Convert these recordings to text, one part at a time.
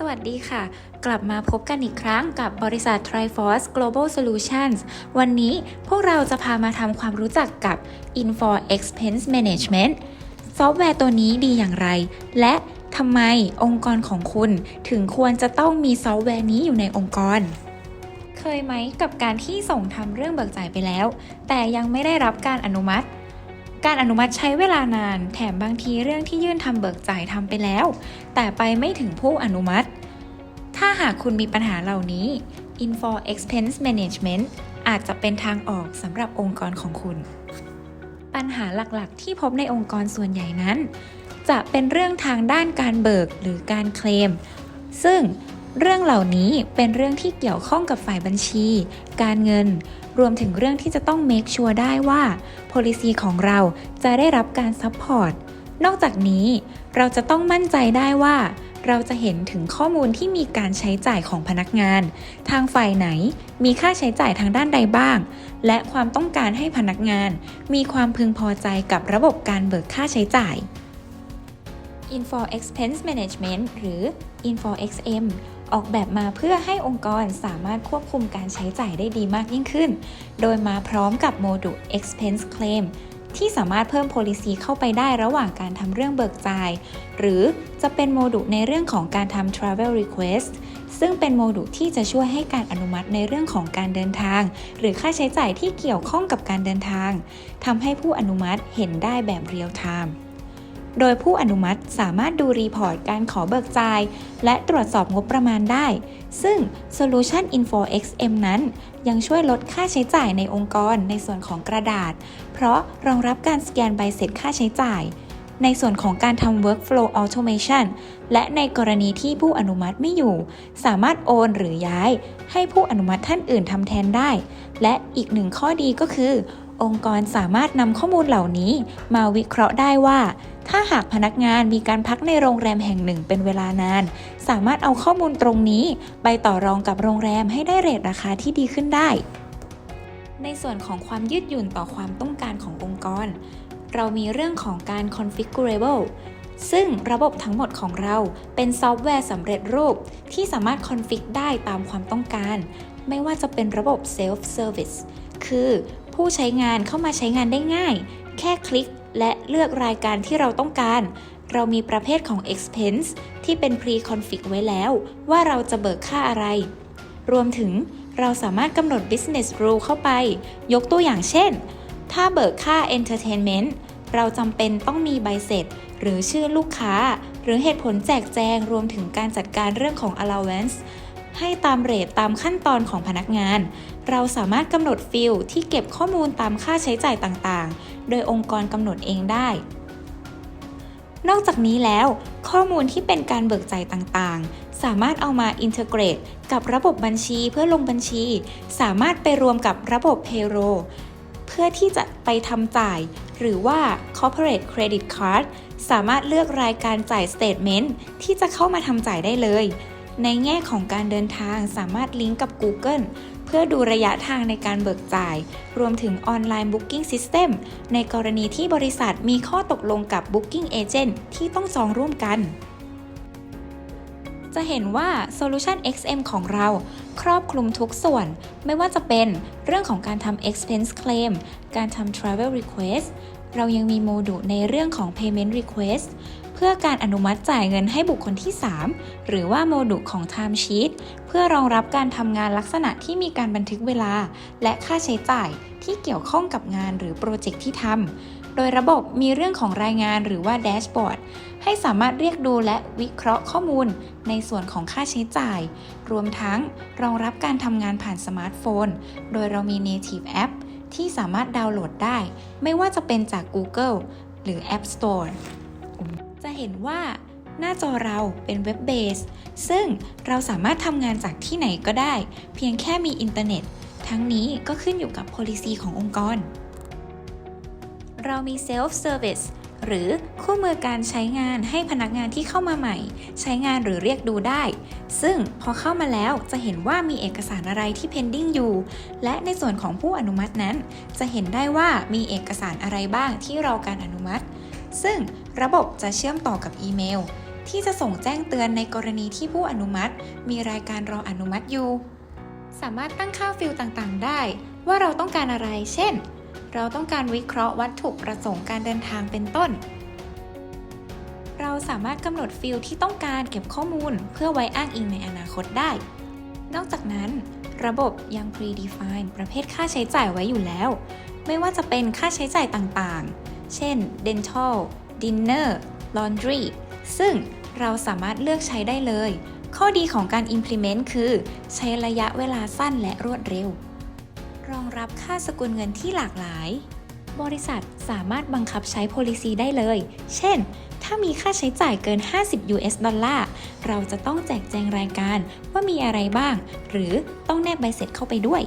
สวัสดีค่ะ กลับมาพบกันอีกครั้งกับบริษัท Triforce Global Solutions วันนี้พวกเราจะพามาทำความรู้จักกับ Infor Expense Management ซอฟต์แวร์ตัวนี้ดีอย่างไร และทำไมองค์กรของคุณถึงควรจะต้องมีซอฟต์แวร์นี้อยู่ในองค์กร เคยไหมกับการที่ส่งทำเรื่องเบิกจ่ายไปแล้ว แต่ยังไม่ได้รับการอนุมัติ การอนุมัติใช้เวลานาน แถมบางทีเรื่องที่ยื่นทำเบิกจ่ายทำไปแล้ว แต่ไปไม่ถึงผู้อนุมัติ ถ้าหากคุณมีปัญหาเหล่านี้ Info Expense Management อาจจะเป็นทางออกสำหรับองค์กรของคุณ ปัญหาหลักๆ ที่พบในองค์กรส่วนใหญ่นั้น จะเป็นเรื่องทางด้านการเบิกหรือการเคลม ซึ่งเรื่องเหล่านี้เป็นเรื่องที่เกี่ยวข้องกับฝ่ายบัญชี การเงิน รวมถึงเรื่องที่จะต้อง make sure ได้ว่า policy ของเราจะได้รับการ support นอกจากนี้เราจะต้องมั่นใจได้ว่า เราจะเห็นถึงข้อมูลที่มีการใช้จ่ายของพนักงาน ทางฝ่ายไหนมีค่าใช้จ่ายทางด้านใดบ้าง และความต้องการให้พนักงาน มีความพึงพอใจกับระบบการเบิกค่าใช้จ่าย Info Expense Management หรือ Info XM ออกแบบมาเพื่อให้องค์กรสามารถควบคุมการใช้จ่ายได้ดีมากยิ่งขึ้น โดยมาพร้อมกับโมดูล Expense Claim ที่สามารถเพิ่ม policy เข้าไปได้ระหว่างการทำเรื่องเบิกจ่าย หรือจะเป็นโมดูลในเรื่องของการทำ Travel Request ซึ่งเป็นโมดูลที่จะช่วยให้การอนุมัติในเรื่องของการเดินทาง หรือค่าใช้จ่ายที่เกี่ยวข้องกับการเดินทางทำให้ผู้อนุมัติเห็นได้แบบเรียลไทม์ โดยผู้อนุมัติสามารถดูรีพอร์ตการขอเบิกจ่าย และตรวจสอบงบประมาณได้ ซึ่ง Solution Info XM นั้น ยังช่วยลดค่าใช้จ่ายในองค์กรในส่วนของกระดาษ เพราะรองรับการสแกนใบเสร็จค่าใช้จ่าย ในส่วนของการทำ Workflow Automation และในกรณีที่ผู้อนุมัติไม่อยู่ สามารถโอนหรือย้าย ให้ผู้อนุมัติท่านอื่นทำแทนได้ และอีกหนึ่งข้อดีก็คือ องค์กรสามารถนำข้อมูลเหล่านี้ มาวิเคราะห์ได้ว่า ถ้าหากพนักงานมีการพักในโรงแรมแห่งหนึ่งเป็นเวลานาน สามารถเอาข้อมูลตรงนี้ ไปต่อรองกับโรงแรมให้ได้เรทราคาที่ดีขึ้นได้ ในส่วนของความยืดหยุ่นต่อความต้องการขององค์กร เรามีเรื่องของการ configurable ซึ่งระบบทั้งหมดของเราเป็นซอฟต์แวร์สำเร็จรูป ที่สามารถคอนฟิกได้ตามความต้องการ ไม่ว่าจะเป็นระบบ self service คือผู้ใช้งานเข้ามาใช้งานได้ง่าย แค่คลิก และเลือกรายการที่เราต้องการ เรามีประเภทของ expense ที่เป็น pre-config ไว้แล้ว ว่าเราจะเบิกค่าอะไร รวมถึงเราสามารถกำหนด business rule เข้าไป ยกตัวอย่างเช่น ถ้าเบิกค่า entertainment เราจำเป็นต้องมีใบเสร็จ หรือชื่อลูกค้า หรือเหตุผลแจกแจงรวมถึงการจัดการเรื่องของ allowance ให้ตามเรทตามขั้นตอนของพนักงาน เราสามารถกำหนดฟิลที่เก็บข้อมูลตามค่าใช้จ่ายต่างๆ โดยองค์กรกำหนดเองได้ นอกจากนี้แล้ว ข้อมูลที่เป็นการเบิกจ่ายต่างๆ สามารถเอามาอินเทอร์เกรตกับระบบบัญชีเพื่อลงบัญชี สามารถไปรวมกับระบบ Payroll เพื่อที่จะไปทำจ่าย หรือว่า Corporate Credit Card สามารถเลือกรายการจ่าย Statement ที่จะเข้ามาทำจ่ายได้เลย ในแง่ของการเดินทางสามารถลิงก์กับ Google เพื่อดูระยะทางในการเบิกจ่าย รวมถึงออนไลน์ Booking System ในกรณีที่บริษัทมีข้อตกลงกับ Booking Agent ที่ต้องจองร่วมกัน จะเห็นว่า Solution XM ของเราครอบคลุมทุกส่วน ไม่ว่าจะเป็นเรื่องของการทำ expense claim การทำ travel request เรายังมีโมดูลในเรื่องของ payment request พื่อการอนุมัติจ่ายเงินให้บุคคลที่ 3 หรือว่าโมดูลของ time sheet เพื่อรองรับการทำงานลักษณะที่มีการบันทึกเวลา และค่าใช้จ่ายที่เกี่ยวข้องกับงานหรือโปรเจกต์ที่ทำ โดยระบบมีเรื่องของรายงานหรือว่าแดชบอร์ดให้สามารถเรียกดูและวิเคราะห์ข้อมูล ในส่วนของค่าใช้จ่าย รวมทั้งรองรับการทำงานผ่านสมาร์ทโฟน โดยเรามี native app ที่สามารถดาวน์โหลดได้ ไม่ว่าจะเป็นจาก Google หรือ App Store จะเห็นว่าหน้าจอเราเป็นเว็บเบส ซึ่งเราสามารถทำงานจากที่ไหนก็ได้ เพียงแค่มีอินเทอร์เน็ต ทั้งนี้ก็ขึ้นอยู่กับ policy ขององค์กร เรามี self service หรือคู่มือการใช้งานให้พนักงานที่เข้ามาใหม่ ใช้งานหรือเรียกดูได้ ซึ่งพอเข้ามาแล้วจะเห็นว่ามีเอกสารอะไรที่ pending อยู่ และในส่วนของผู้อนุมัตินั้น จะเห็นได้ว่ามีเอกสารอะไรบ้างที่รอการอนุมัติ ซึ่งระบบจะเชื่อมต่อกับอีเมล ที่จะส่งแจ้งเตือนในกรณีที่ผู้อนุมัติ มีรายการรออนุมัติอยู่ สามารถตั้งค่าฟิลต่างๆ ได้ ว่าเราต้องการอะไร เช่น เราต้องการวิเคราะห์วัตถุประสงค์การเดินทางเป็นต้น เราสามารถกำหนดฟิลที่ต้องการเก็บข้อมูล เพื่อไว้อ้างอิงในอนาคตได้ นอกจากนั้น ระบบยัง predefine ประเภทค่าใช้จ่ายไว้อยู่แล้ว ไม่ว่าจะเป็นค่าใช้จ่ายต่างๆ เช่น dental dinner laundry ซึ่งเราสามารถเลือกใช้ได้เลย ข้อดีของการ implement คือ ใช้ระยะเวลาสั้นและรวดเร็ว รองรับค่าสกุลเงินที่หลากหลาย บริษัทสามารถบังคับใช้ policy ได้เลย เช่น ถ้ามีค่าใช้จ่ายเกิน 50 US ดอลลาร์ เราจะต้องแจกแจงรายการว่ามีอะไรบ้าง หรือต้องแนบใบเสร็จเข้าไปด้วย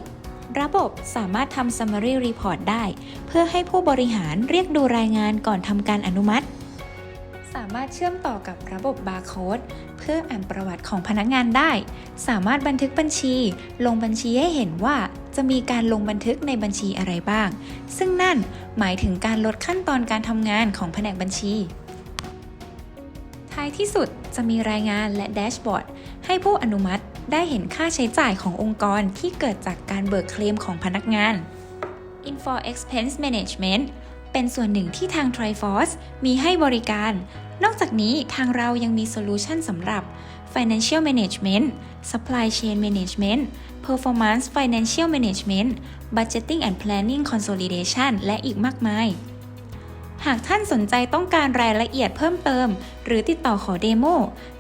ระบบสามารถทำ summary report ได้ เพื่อให้ผู้บริหารเรียกดูรายงานก่อนทำการอนุมัติ สามารถเชื่อมต่อกับระบบบาร์โค้ดเพื่ออ่านประวัติของพนักงานได้ สามารถบันทึกบัญชี ลงบัญชีให้เห็นว่าจะมีการลงบันทึกในบัญชีอะไรบ้าง ซึ่งนั่นหมายถึงการลดขั้นตอนการทำงานของแผนกบัญชีท้ายที่สุดจะมีรายงานและแดชบอร์ดให้ผู้อนุมัติ ได้เห็นค่าใช้จ่ายขององค์กรที่เกิดจากการเบิกเคลมของพนักงาน Info Expense Management เป็นส่วนหนึ่งที่ทาง Triforce มีให้บริการ นอกจากนี้ทางเรายังมีโซลูชันสำหรับ Financial Management Supply Chain Management Performance Financial Management Budgeting and Planning Consolidation และอีกมากมาย หากท่านสนใจต้องการรายละเอียดเพิ่มเติม หรือติดต่อขอเดโม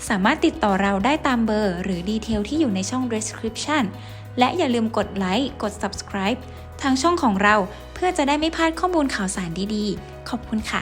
สามารถติดต่อเราได้ตามเบอร์ หรือดีเทลที่อยู่ในช่อง description และอย่าลืมกดไลค์กด subscribe ทางช่องของเราเพื่อจะได้ไม่พลาดข้อมูลข่าวสารดีๆ ขอบคุณค่ะ